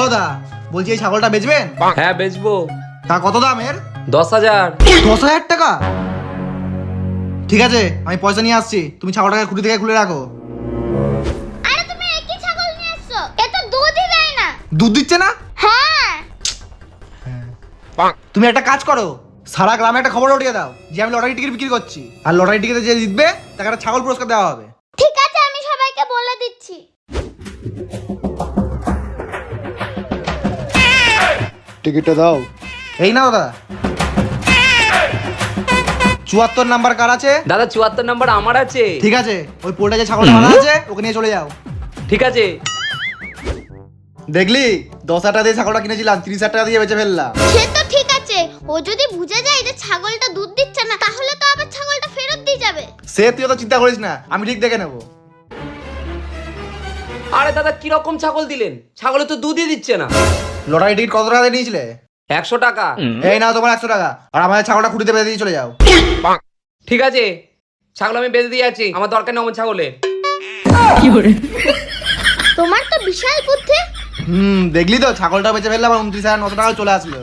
ও দা বলছি এই ছাগলটা বেচবেন? হ্যাঁ বেচবো। তা কত দাম এর? দশ হাজার। দশ হাজার টাকা? ঠিক আছে আমি পয়সা নিয়ে আসছি। তুমি ছাগলটাকে খুঁটি থেকে খুলে রাখো। আরে তুমি একই ছাগল নিয়ে এসছো এ তো দুধই দেয় না। দুধ দিচ্ছে না? হ্যাঁ। তুমি একটা কাজ করো সারা গ্রামে একটা খবর উঠিয়ে দাও যে আমি লটারি টিকিট বিক্রি করছি। আর লটারি টিকিটে যে জিতবে তাকে একটা ছাগল পুরস্কার দেওয়া হবে। টিকিটটা দাও। এই না দাদা। চুয়াত্তর নাম্বার কার আছে? দাদা চুয়াত্তর নাম্বার আমার আছে। ঠিক আছে ওই পোলটা যে ছাগলটা বাঁধা আছে ওকে নিয়ে চলে যাও। ঠিক আছে। দেখলি? দশ হাজার টাকা দিয়ে ছাগলটা কিনেছিলাম তিরিশ হাজার টাকা দিয়ে বেঁচে ফেললাম। সে তো ঠিক আছে। ও যদি বুঝে যায় যে ছাগলটা দুধ দিচ্ছে না তাহলে তো আবার ছাগলটা ফেরত দিয়ে যাবে। সে তুই তো চিন্তা করিস না আমি ঠিক দেখে নেব। আরে দাদা কীরকম ছাগল দিলেন? ছাগলে তো দুধই দিচ্ছে না। লটারি টিকিট কত টাকা দিয়ে নিয়েছিলে? একশো টাকা। এই নাও তোমার একশো টাকা। আর আমাদের ছাগলটা খুঁটিতে বেঁধে দিয়ে চলে যাও। ঠিক আছে। ছাগল আমি বেঁধে দিয়ে আছি আমার দরকার নেই আমার ছাগলে। তোমার তো বিশাল বুদ্ধি। হুম দেখলি তো? ছাগলটা বেঁচে ফেললাম উনত্রিশ হাজার নশো টাকা চলে আসলো।